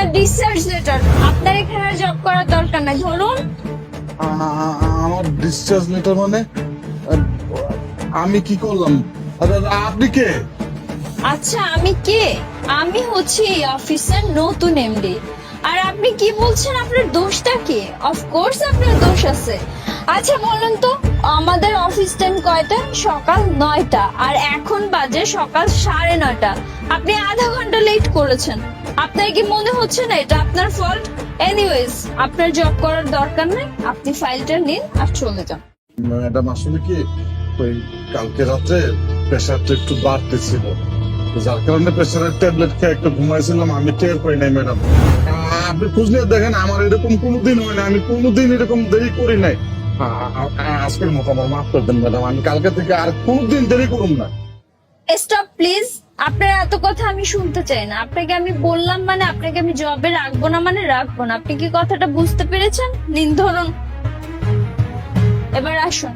আপনার discharge letter আপনার এখানে জব করার দরকার নাই ধরুন। আমার ডিসচার্জ লেটার মানে আমি কি করলাম? আপনি কে? আচ্ছা আমি কে? আমি হচ্ছি অফিসের নতুন এমডি আর আপনি কি বলছেন আপনার দোষটা কি? অফকোর্স আপনার দোষ আছে। আচ্ছা বলুন তো, আমাদের অফিস টাইম কয়টা? সকাল নয়টা। আর এখন বাজে সকাল সাড়ে নয়টা। আপনি আধা ঘণ্টা লেট করেছেন। আপনার কি মনে হচ্ছে না এটা আপনার ফল্ট এনিওয়েজ আপনার জব করার দরকার নেই। আপনি ফাইলটা নিন আর চলে যান। ম্যাডাম, আসলে কি ওই কালকে রাতে প্রেশারটা একটু বাড়তেছিল। যার কারণে ট্যাবলেট খেয়ে ঘুমাইছিলাম, আমি টের পাই নাই ম্যাডাম। আপনি খুঁজলে দেখেন আমার এরকম কোনোদিন হয় না আমি কোনোদিন এরকম দেরি করি নাই। আজকের মতো আমার মাফ করে দেন ম্যাডাম, আমি কালকে থেকে আর কোনোদিন দেরি করুন না। স্টপ প্লিজ আপনার এত কথা আমি শুনতে চাই না। আপনাকে আমি বললাম মানে আপনাকে আমি জবে রাখব না মানে রাখব না। আপনি কি কথাটা বুঝতে পেরেছেন? নিন, ধরুন। এবার আসুন।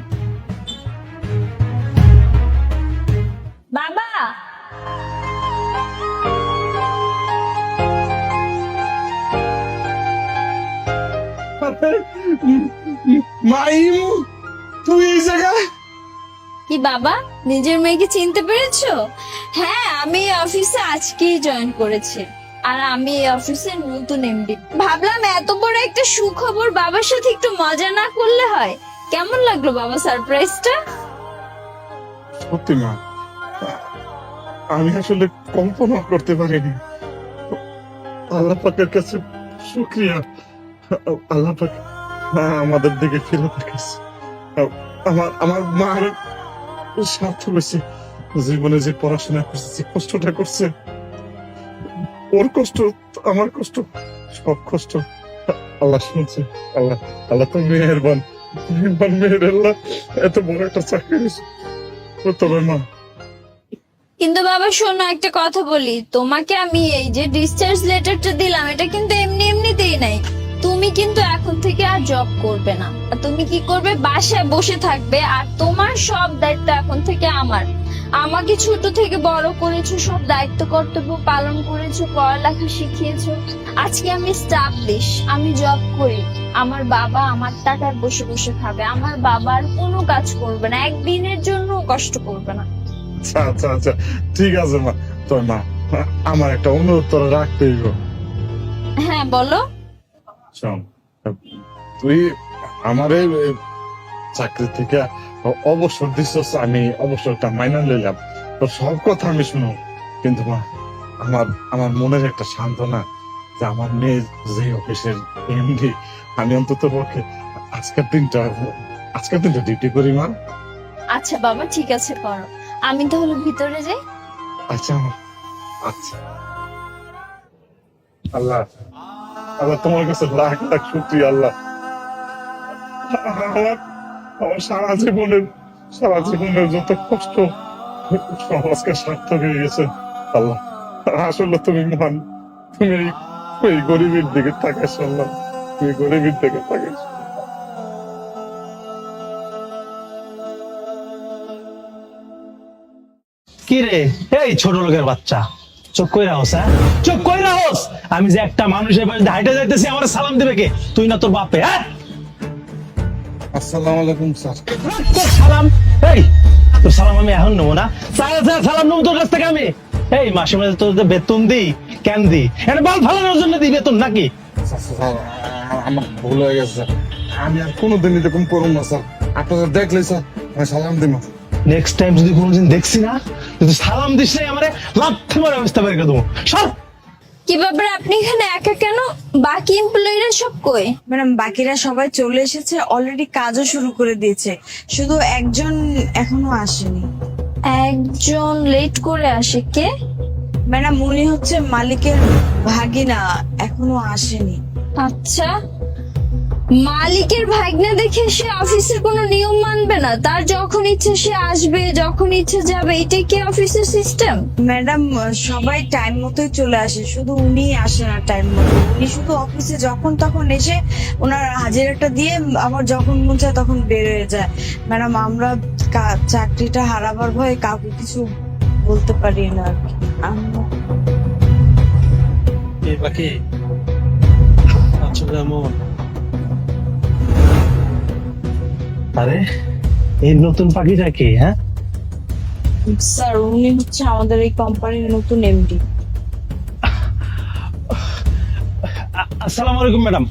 মাইমু তুই এই জায়গায়? কি বাবা নিজের মেয়েকে চিনতে পেরেছ? হ্যাঁ আমি এই অফিসে আজকেই জয়েন করেছি। আর আমি এই অফিসের নতুন এমডি ভাবলাম এত বড় একটা সুখবর বাবার সাথে একটু মজা না করলে হয়। কেমন লাগল বাবা সারপ্রাইজটা সত্যি মা আমি আসলে কল্পনা করতে পারিনি। আল্লাহ পাকের কাছে শুক্রিয়া। আল্লাহ পাক আমাদের দিকে ফিরে তাকাইছে। আমার আমার মার স্বার্থ জীবনে যে পড়াশোনা করছে, যে কষ্টটা করছে। ওর কষ্ট, আমার কষ্ট, সব কষ্ট আল্লাহ শুনছে। আল্লাহ আল্লাহ তো এত বড় একটা চাকরি তবে মা। কিন্তু বাবা, শোনো, একটা কথা বলি। তোমাকে আমি এই যে ডিসচার্জ লেটারটা দিলাম, এটা কিন্তু এমনি, এমনিতেই নাই। তুমি কিন্তু এখন থেকে আর জব করবে না। তুমি কি করবে? বাসায় বসে থাকবে। আর তোমার সব দায়িত্ব এখন থেকে আমার। আমাকে ছোট থেকে বড় করেছ সব দায়িত্ব কর্তব্য পালন করেছ পড়ালেখা শিখিয়েছো। আজকে আমি স্টাবলিশ আমি জব করি। আমার বাবা আমার টাকায় বসে বসে খাবে। আমার বাবার কোনো কাজ করবে না। একদিনের জন্য কষ্ট করবে না। আচ্ছা আচ্ছা আচ্ছা। ঠিক আছে মা। তোর মা আমার একটা অনুরোধ তোরা রাখতেই হ্যাঁ বলো। শোন তুই আমার চাকরি থেকে অবসর দিচ্ছস আমি অবসরটা মাইনা নিলাম তোর সব কথা আমি শুনো। কিন্তু মা আমার আমার মনের একটা সান্ত্বনা যে আমার মেয়ে যে অফিসের এমডি আমি অন্তত পক্ষে আজকের দিনটা আজকের দিনটা ডিউটি করি মা। আচ্ছা বাবা ঠিক আছে করো। আমি তাহলে ভিতরে যাই। আচ্ছা আচ্ছা। আল্লাহ আল্লাহ, তোমার কাছে লাখ লাখ সত্যি আল্লাহ। আমার সারা জীবনের সারা জীবনের যত কষ্ট, সমাজকে সার্থক হয়ে গেছে, আল্লাহ। আসলে তুমি মহান, তুমি এই- গরিবের দিকে তাকাইছ, আল্লাহ। তুমি গরিবের দিকে তাকাইছ। কি রে? এই ছোট লোকের বাচ্চা। চুপ কই রাহস হ্যাঁ? চুপ কই রাহস আমি যে একটা মানুষের হাইটে যাইতেছি আমার সালাম দিবে কে? তুই না তোর বাপে হ্যাঁ? আসসালামু আলাইকুম স্যার। তোর সালাম এই তোর সালাম আমি এখন নেব না। সারা সারা সালাম নেব তোর কাছ থেকে আমি। এই মাসে মাসে তোর বেতন দিই কেন দি এটা বাল ফালানোর জন্য দিই বেতন নাকি? আমার ভুল হয়ে গেছে স্যার। আমি আর কোনোদিন এরকম না স্যার। আপনারা দেখলে স্যার আমি সালাম দিব। নেক্সট টাইম যদি কোনোদিন দেখছি না তুই সালাম দিস নাই আমারে লাথি মারে অবস্থা বের করে দেবো। সব কি ব্যাপারে আপনি এখানে একা কেন? বাকি এমপ্লয়িরা সব কই? ম্যাডাম বাকিরা সবাই চলে এসেছে অলরেডি কাজও শুরু করে দিয়েছে। শুধু একজন এখনও আসেনি। একজন লেট করে আসে কে? ম্যাডাম উনি হচ্ছে মালিকের ভাগিনা এখনও আসেনি। আচ্ছা। মালিকের ভাগ্নে দেখে সে অফিসের কোনো নিয়ম মানবে না। তার যখন ইচ্ছে সে আসবে যখন ইচ্ছে যাবে এটাই কি অফিসের সিস্টেম ম্যাডাম সবাই টাইম মতোই চলে আসে। শুধু উনি আসে না টাইম মতো। উনি শুধু অফিসে যখন তখন এসে ওনার হাজিরাটা দিয়ে আবার যখন মন চায় তখন বের হয়ে যায়। ম্যাডাম আমরা চাকরিটা হারাবার ভয়ে কাউকে কিছু বলতে পারি না আর কি। আমরা বাকি? কেমন আরে এই নতুন পাখিটা কে হ্যাঁ? স্যার উনি হচ্ছে আমাদের এই কোম্পানির নতুন এমডি আসসালামু আলাইকুম ম্যাডাম।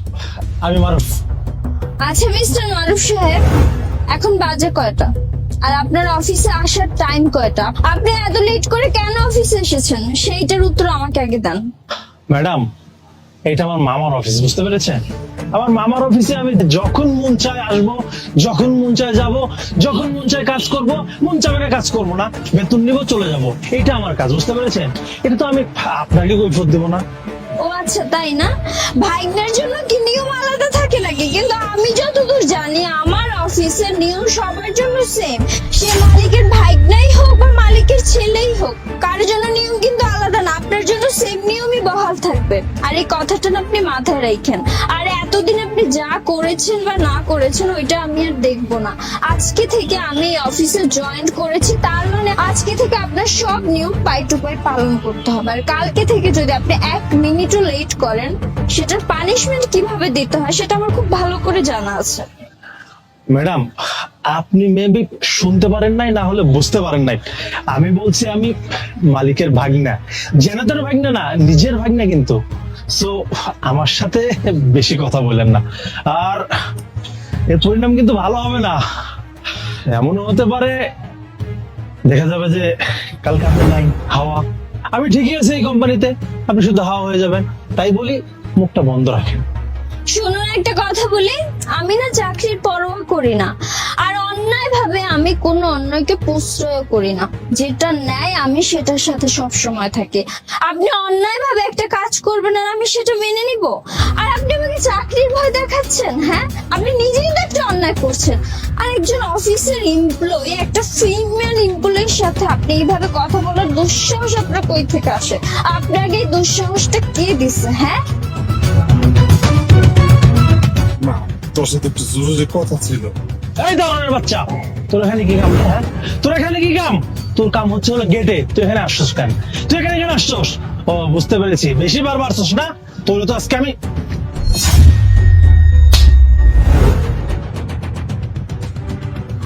আমি মারুফ। আচ্ছা মিস্টার মারুফ সাহেব এখন বাজে কয়টা? আর আপনার অফিসে আসার টাইম কয়টা? আপনি এত লেট করে কেন অফিসে এসেছেন? সেইটার উত্তর আমাকে আগে দেন। ম্যাডাম এটা আমার মামার অফিস বুঝতে পেরেছেন? আমার মামার অফিসে আমি যখন মন চায় আসব, যখন মন চায় যাব, যখন মন চায় কাজ করব, মন চাবে কাজ করব না, বেতন নিব, চলে যাব। এটা আমার কাজ, বুঝতে পেরেছেন? এটা তো আমি আপনাকে কৈফত দেবো না। ও আচ্ছা তাই না? ভাইগনার জন্য কি নিয়ম আলাদা থাকে নাকি? কিন্তু আমি যতদূর জানি, আমার অফিসের নিয়ম সবার জন্য সেম সে মালিকের ভাইগনাই হোক বা মালিকের ছেলেই হোক কার জন্য নিয়ম কিন্তু আপনার জন্য সেম নিয়মই বহাল থাকবে। আর এই কথাটা আপনি মাথায় রাখেন। আর এতদিন আপনি যা করেছেন বা না করেছেন, ওইটা আমি আর দেখব না। আজকে থেকে আমি এই অফিসে জয়েন করেছি, তার মানে আজকে থেকে আপনার সব নিয়ম পাই টু পাই পালন করতে হবে। আর কালকে থেকে যদি আপনি এক মিনিটও লেট করেন, সেটার পানিশমেন্ট কীভাবে দিতে হয়, সেটা আমার খুব ভালো করে জানা আছে। ম্যাডাম, আপনি মেবি শুনতে পারেন নাই, না হলে বুঝতে পারেন নাই। আমি বলছি আমি মালিকের ভাগনা। জেনাতের ভাগনা না, নিজের ভাগনা কিন্তু। সো আমার সাথে বেশি কথা বললেন না। আর এর পরিণাম কিন্তু ভালো হবে না। এমনও হতে পারে, দেখা যাবে যে কালকে আপনি নাই হাওয়া। আমি ঠিকই আছি এই কোম্পানিতে আপনি শুধু হাওয়া হয়ে যাবেন। তাই বলি, মুখটা বন্ধ রাখেন। শুনুন একটা কথা বলি, আমি না চাকরির পরোয়া করি না। আর অন্যায় ভাবে আমি কোনো অন্যকে প্রশ্রয় করি না। যেটা ন্যায়, আমি সেটার সাথে সব সময় থাকি। আপনি অন্যায় ভাবে একটা কাজ করবেন আর আমি সেটা মেনে নিব। আর আপনি আমাকে চাকরির ভয় দেখাচ্ছেন হ্যাঁ? আপনি নিজেই তো একটা অন্যায় করছেন। আর একজন অফিসের এমপ্লয়ি একটা ফিমেল এমপ্লয়ির সাথে আপনি এইভাবে কথা বলার দুঃসাহস আপনার কই থেকে আসে? আপনাকে এই দুঃসাহসটা কে দিছে হ্যাঁ? তোর সাথে একটু জরুরি কথা ছিল। এই ধরনের বাচ্চা তোর এখানে কি কাম? হ্যাঁ? তোর এখানে কি কাম? তোর কাম হচ্ছে হলো গেটে তুই এখানে আসছস কেন? তুই এখানে কেন আসছস? ও বুঝতে পেরেছি। বেশি বার বাড়ছস না? তোর তো আজকে আমি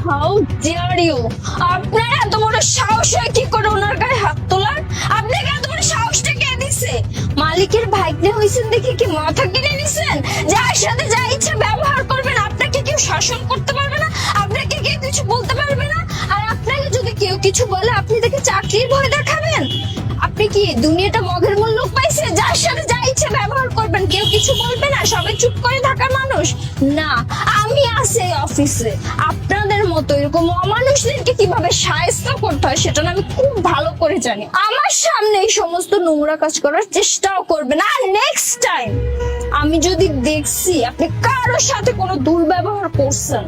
হাউ ডিয়ার ইউ আপনার এত বড় সাহস হয় কি করে ওনার গায়ে হাত তোলার আপনাকে এত দিছে মালিকের ভাগ্নে হয়েছেন দেখে কি মাথা কিনে নিছেন? যার সাথে যা ইচ্ছা ব্যবহার করবেন, আপনাকে কেউ শাসন করতে পারবে না, আপনাকে কেউ কিছু বলতে পারবে না। কেউ কিছু বলে আপনি তাকে চাকরির ভয় দেখাবেন? আপনি কি দুনিয়াটা মগের মূল লোক পাইছে যার সাথে যা ইচ্ছে ব্যবহার করবেন, কেউ কিছু বলবে না? সবাই চুপ করে থাকা মানুষ? না, আমি আছি এই অফিসে। আপনাদের মতো এরকম অমানুষদেরকে কীভাবে সাহায্য করতে হয় সেটা না আমি খুব ভালো করে জানি। আমার সামনে এই সমস্ত নোংরা কাজ করার চেষ্টাও করবেন। আর নেক্সট টাইম আমি যদি দেখছি আপনি কারোর সাথে কোনো দুর্ব্যবহার করছেন,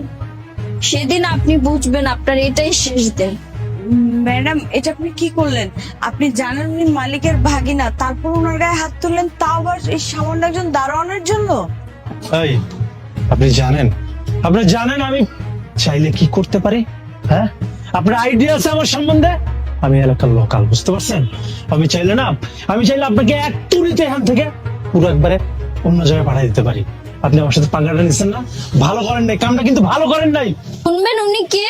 সেদিন আপনি বুঝবেন আপনার এটাই শেষ দিন। ম্যাডাম এটা আপনি কি করলেন? আপনি জানেন উনি মালিকের ভাগিনা তারপর ওনার গায়ে হাত তুললেন তাও আবার এই সামান্য একজন দারোয়ানের জন্য? এই আপনি জানেন? আপনি জানেন আমি চাইলে কি করতে পারি? হ্যাঁ? আপনার আইডিয়া আছে আমার সম্বন্ধে? আমি এলাকার লোকাল বুঝতে পারছেন? আমি চাইলে না আমি চাইলে আপনাকে এক তুলিতে এখান থেকে পুরো একবারে অন্য জায়গায় পাঠিয়ে দিতে পারি। আপনি আমার সাথে পাঙ্গাটা নিচ্ছেন না? ভালো করেন নাই কামটা কিন্তু ভালো করেন নাই। শুনবেন উনি কে?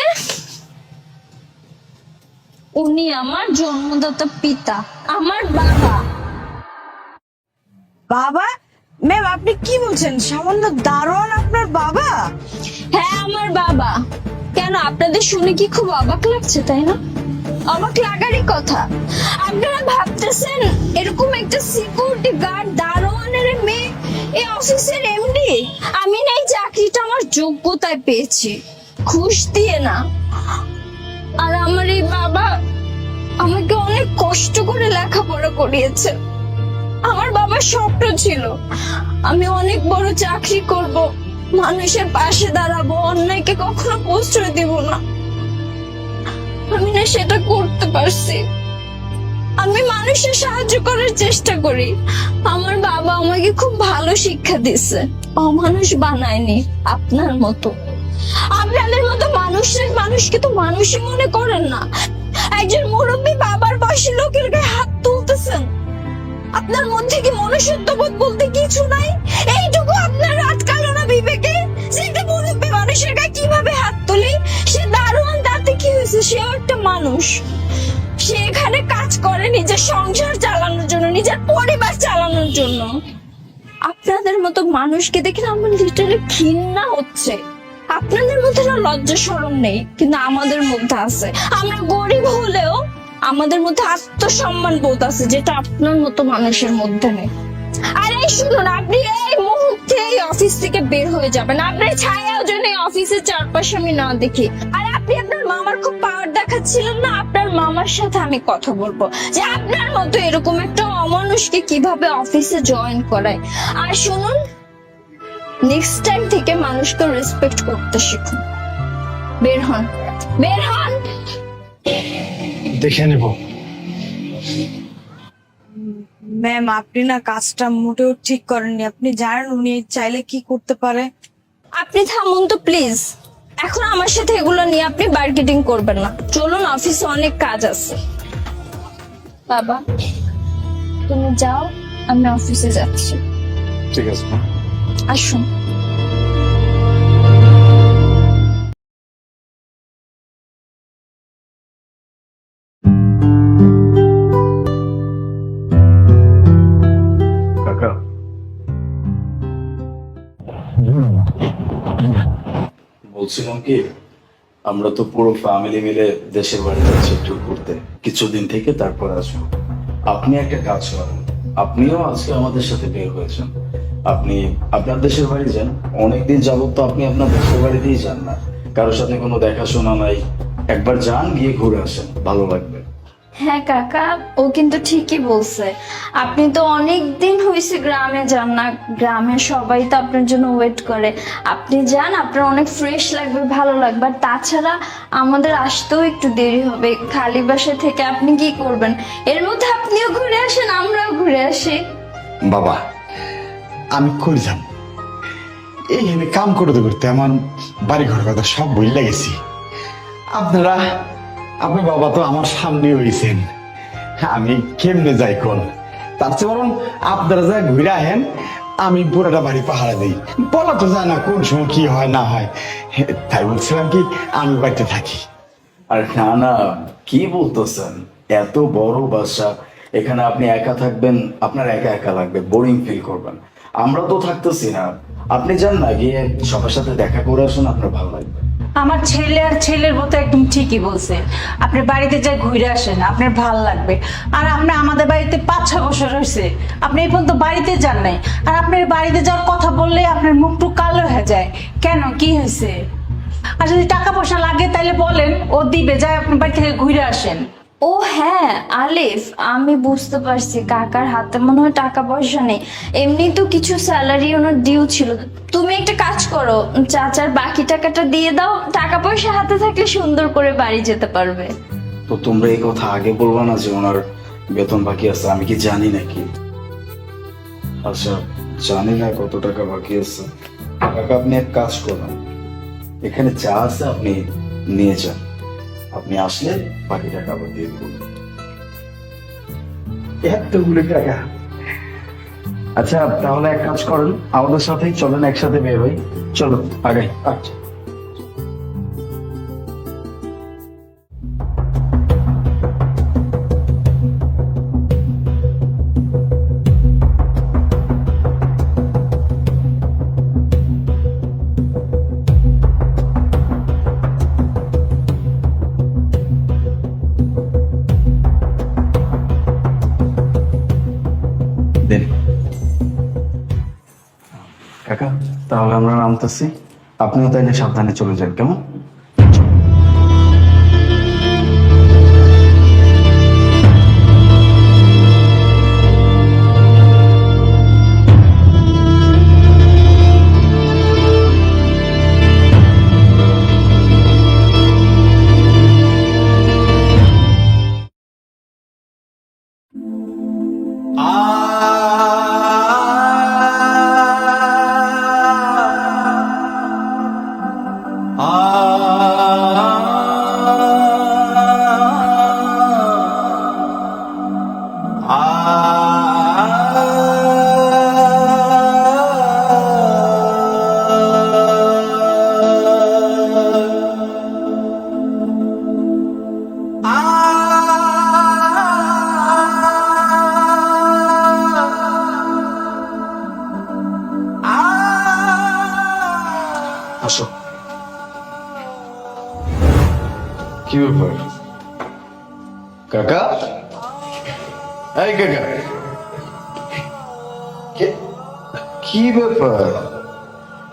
উনি আমার জন্মদাতা পিতা আমার বাবা। বাবা? ম্যাম আপনি কি বলছেন? সামান্য দারোয়ান আপনার বাবা? হ্যাঁ আমার বাবা। কেন আপনাদের শুনে কি খুব অবাক লাগছে তাই না? অবাক লাগারই কথা। আপনারা ভাবতেছেন এরকম একটা সিকিউরিটি গার্ড দারোয়ানের মেয়ে এই অফিসের এমডি আমি না এই চাকরিটা আমার যোগ্যতায় পেয়েছি। ঘুষ দিয়ে না। আর আমার এই বাবা আমাকে অনেক কষ্ট করে লেখাপড়া করিয়েছে। আমার বাবার স্বপ্ন ছিল, আমি অনেক বড় চাকরি করব, মানুষের পাশে দাঁড়াবো অন্যায়কে কখনো প্রশ্রয় দিব না। আমি না সেটা করতে পারছি। আমি মানুষের সাহায্য করার চেষ্টা করি। আমার বাবা আমাকে খুব ভালো শিক্ষা দিছে অমানুষ বানায়নি আপনার মতো। আপনাদের মতো মানুষের মানুষকে তো মানুষই মনে করেন না। একজন মুরব্বী বাবার বয়সী লোকের গায়ে হাত তুলতেছেন। আপনার মধ্যে কি মনুষ্যত্ববোধ বলতে কিছু নাই? এইটুকু আপনার আটকালো না বিবেকে? যে একটা মুরব্বী মানুষের গায়ে কীভাবে হাত তোলে? সে দারোয়ান তাতে কি হয়েছে? সেও একটা মানুষ। সে এখানে কাজ করে নিজের সংসার চালানোর জন্য, নিজের পরিবার চালানোর জন্য। আপনাদের মতো মানুষকে দেখে আমার লিটারে ঘৃণা হচ্ছে। আপনাদের মধ্যে না লজ্জা শরম নেই, কিন্তু আমাদের মধ্যে আছে। আমরা গরিব হলেও আমাদের মধ্যে আত্মসম্মান বোধ আছে, যেটা আপনার মতো মানুষের মধ্যে নেই। আর এই শুনুন, আপনি এই মুহূর্তে এই অফিস থেকে বের হয়ে যাবেন। আপনার ছায়াও যেন এই অফিসের চারপাশে আমি না দেখি। আর আপনি আপনার মামার খুব পাওয়ার দেখাচ্ছিলেন না? আপনার মামার সাথে আমি কথা বলব। যে আপনার মতো এরকম একটা অমানুষকে কীভাবে অফিসে জয়েন করায়। আর শুনুন নেক্সট টাইম থেকে মানুষকে রেসপেক্ট করতে শিখুন। বের হন। বের হন! দেখে নেব। ম্যাম আপনি না কাজটা মোটেও ঠিক করেননি। আপনি জানেন উনি চাইলে কি করতে পারে। আপনি থামুন তো প্লিজ এখন আমার সাথে এগুলো নিয়ে আপনি মার্কেটিং করবেন না। চলুন অফিসে অনেক কাজ আছে। বাবা তুমি যাও আমি অফিসে যাচ্ছি। ঠিক আছে মা আসুন। বলছিলাম কি আমরা তো পুরো ফ্যামিলি মিলে দেশের বাড়ি যাচ্ছি ট্যুর করতে। কিছুদিন থেকে তারপর আসব। আপনি একটা কাজ করেন। আপনিও আজকে আমাদের সাথে বের হয়েছেন। আপনি আপনার দেশের বাড়ি যান। অনেকদিন যাবত তো আপনি আপনার দেশের বাড়িতেই যান না। কারোর সাথে কোনো দেখাশোনা নাই। একবার যান গিয়ে ঘুরে আসেন। ভালো লাগবে। হ্যাঁ কাকা ও কিন্তু ঠিকই বলছে। আপনি তো অনেক দিন হয়েছে গ্রামে যান না। গ্রামে সবাই তো আপনার জন্য ওয়েট করে। আপনি যান আপনার অনেক ফ্রেশ লাগবে ভালো লাগবে। আর তাছাড়া আমাদের আসতেও একটু দেরি হবে। খালি বাসা থেকে আপনি কি করবেন? এর মধ্যে আপনিও ঘুরে আসেন আমরাও ঘুরে আসি। বাবা আমি কই যাব? এইখানে কাম করতে করতে আমার বাড়ি ঘর কথা সব বইলে গেছি। আপনারা আপনি বাবা তো আমার সামনে হয়েছেন আমি কেমনে যাই কোন? তার চেয়ে বরং আপনারা যা ঘুরে আহেন, আমি পুরোটা বাড়ি পাহারা দিই। বলা তো যায় না কোন সময় কি হয়, না হয়। তাই বলছিলাম কি, আমি বাড়িতে থাকি। আর না না, কি বলতেছেন? এত বড় বাসা, এখানে আপনি একা থাকবেন, আপনার একা একা লাগবে বোরিং ফিল করবেন। আমরা তো থাকতেছি না। আপনি যান না, গিয়ে সবার সাথে দেখা করে আসুন, আপনার ভালো লাগবে। আমার ছেলে আর ছেলের মতো একদম ঠিকই বলছে। আপনি বাড়িতে যাই ঘুরে আসেন, আপনার ভালো লাগবে। আর আপনি আমাদের বাড়িতে পাঁচ ছ বছর হয়েছে। আপনি এই পর্যন্ত বাড়িতে যান নাই। আর আপনার বাড়িতে যাওয়ার কথা বললে আপনার মুখ মুখটু কালো হয়ে যায়। কেন? কি হয়েছে? আর যদি টাকা পয়সা লাগে তাহলে বলেন, ও দিবে, যাই আপনার বাড়ি থেকে ঘুরে আসেন। ও হ্যাঁ আলিফ, আমি বুঝতে পারছি কাকার হাতে মনে হয় টাকা পয়সা নেই। এমনি তো কিছু স্যালারি ওনার ডিউ ছিল। তুমি একটা কাজ করো, চাচার বাকি টাকাটা দিয়ে দাও টাকা পয়সা হাতে থাকলে সুন্দর করে বাড়ি যেতে পারবে। তো তোমরা এই কথা আগে বলবা না যে ওনার বেতন বাকি আছে? আমি কি জানি নাকি? আচ্ছা জানি না কত টাকা বাকি আছে। টাকা আপনি এক কাজ করুন। এখানে যা আছে আপনি নিয়ে যান। আপনি আসলে বাকি টাকা আবার দিয়ে দেবো। এতগুলো টাকা। আচ্ছা তাহলে এক কাজ করেন আমাদের সাথেই চলেন একসাথে বের হই। চলো আগে আচ্ছা। তাহলে আমরা নামতেছি। আপনিও তাইলে সাবধানে চলে যান কেমন?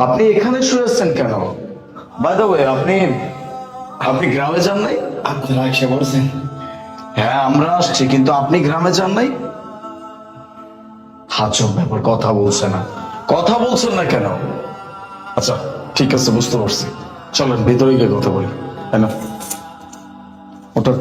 আপনি এখানে শুয়েছেন কেন? বাই দ্য ওয়ে আপনি আপনি গ্রামে যান নাই? আপনারা এসে বলছেন হ্যাঁ আমরা আসছি কিন্তু আপনি গ্রামে যান নাই? হাজব ব্যাপার কথা বলছে না। কথা বলছেন না কেন? আচ্ছা ঠিক আছে বুঝতে পারছি। চলেন ভেতরে গিয়ে কথা বলি। তাই না। ওটা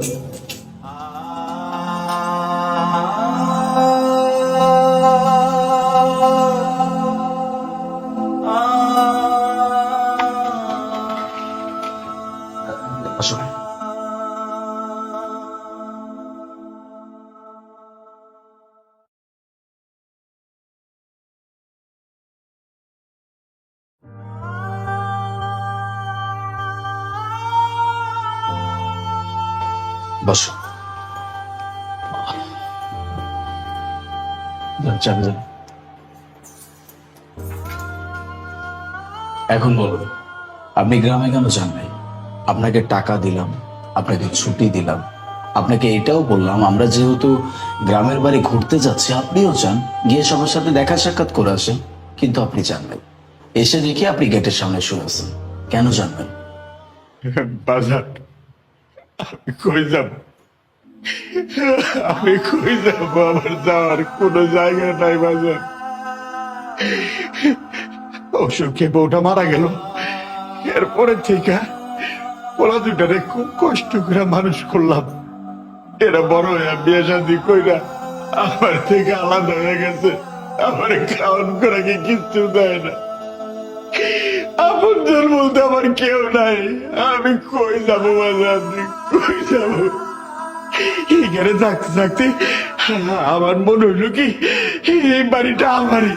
বসো। বলুন, আপনি গ্রামে কেন যান নাই? আপনাকে টাকা দিলাম, আপনাকে ছুটি দিলাম, আপনাকে এটাও বললাম, আমরা যেহেতু গ্রামের বাড়ি ঘুরতে যাচ্ছি, আপনিও যান, গিয়ে সবার সাথে দেখা সাক্ষাৎ করে আসেন, কিন্তু আপনি যান নাই। এসে দেখি আপনি গেটের সামনে শুয়ে আছেন। কেন জানবেন বাজার। আমি কই যাব? আমি কই যাব? আমার যাওয়ার কোনো জায়গা নাই বাজার অসুখে বউটা মারা গেল। এরপরে থেকে ওরা দুটারে খুব কষ্ট করে মানুষ করলাম। এরা বড় হয়ে বিয়ে শাদি কইরা আমার থেকে আলাদা হয়ে গেছে। আমার খাওয়ান করে কি কিচ্ছু দেয় না। বলতে আমার কেউ নাই। আমি কই বাজার? কই এখানে থাকতে থাকতে আমার মনে হইল কি, এই বাড়িটা আমারই।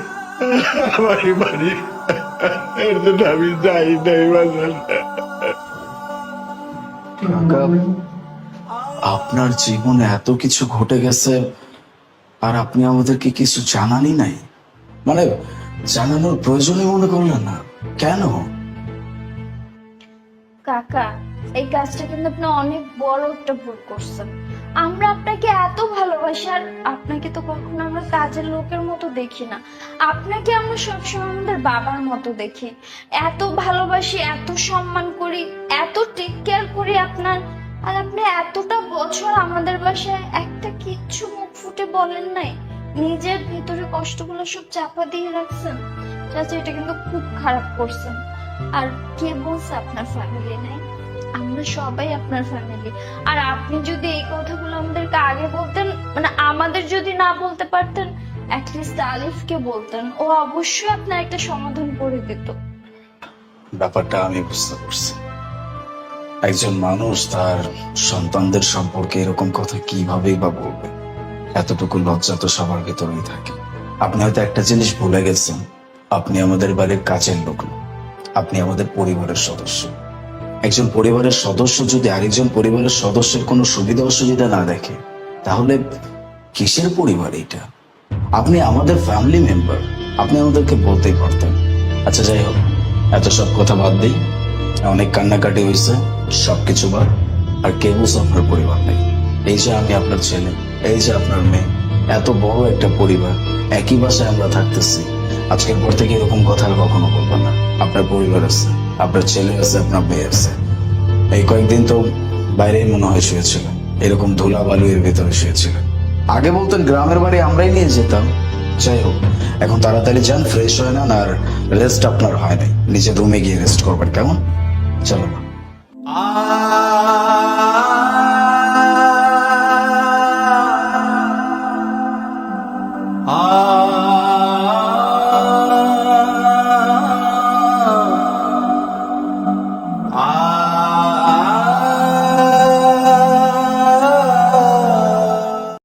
আমারই বাড়ি। এর জন্য আমি যাই নাই বাজার। আপনার জীবনে এত কিছু ঘটে গেছে আর আপনি আমাদেরকে কিছু জানানই নাই। মানে জানানোর প্রয়োজনই মনে করলেন না। কেন? কাকা, এই কাজটা কিন্তু আপনি অনেক বড় একটা ভুল করছেন। আমরা আপনাকে এত ভালোবাসি আর আপনাকে তো কখনো আমরা কাজের লোকের মতো দেখি না। আপনাকে আমরা সবসময় আমাদের বাবার মতো দেখি। এত ভালোবাসি, এত সম্মান করি, এত টেক কেয়ার করি আপনার। আর আপনি এতটা বছর আমাদের বাসায় একটা কিচ্ছু মুখ ফুটে বলেন নাই। নিজের ভিতরে কষ্টগুলো সব চাপা দিয়ে রাখছেন। চাচা, এটা কিন্তু খুব খারাপ করছেন। আর কে বলছে আপনার ফ্যামিলি নাই? আমরা সবাই আপনার ফ্যামিলি আর আপনি যদি এই কথাগুলো আমাদেরকে আগে বলতেন মানে আমাদের যদি না বলতে পারতেন অ্যাটলিস্ট আলিফকে বলতেন। ও অবশ্যই আপনার একটা সমাধান করে দিত। ব্যাপারটা আমি বুঝতে পারছি। একজন মানুষ তার সন্তানদের সম্পর্কে এরকম কথা কিভাবেই বা বলবে? এতটুকু লজ্জা তো সবার ভেতরেই থাকে। আপনি হয়তো একটা জিনিস ভুলে গেছেন। আপনি আমাদের বাড়ির কাছের লোক না। আপনি আমাদের পরিবারের সদস্য। একজন পরিবারের সদস্য যদি আরেকজন পরিবারের সদস্যের কোনো সুবিধা অসুবিধা না দেখে, তাহলে কিসের পরিবার এটা? আপনি আমাদের ফ্যামিলি মেম্বার আপনি আমাদেরকে বলতেই পারতেন। আচ্ছা যাই হোক, এত সব কথা বাদ দিই। অনেক কান্নাকাটি হয়েছে। সবকিছু বাদ। আর কে বলছে আপনার পরিবার নেই। এই যে আমি আপনার ছেলে। এই যে আপনার মেয়ে, এত বড় একটা পরিবার, একই বাসায় আমরা থাকতেছি। আজকের পর থেকে এরকম কথা আর কখনো বলবেন না। আপনার পরিবার আছে, আপনার ছেলে আছে, আপনার মেয়ে আছে। এই কয়েকদিন তো বাইরেই মনে হয় শুয়েছিল। এরকম ধুলা বালু এর ভেতরে শুয়েছিল। আগে বলতেন গ্রামের বাড়ি আমরাই নিয়ে যেতাম। যাই হোক, এখন তাড়াতাড়ি যান ফ্রেশ হয়ে নেন আর রেস্ট আপনার হয় নাই। নিজের রুমে গিয়ে রেস্ট করবেন, কেমন? চলো। আ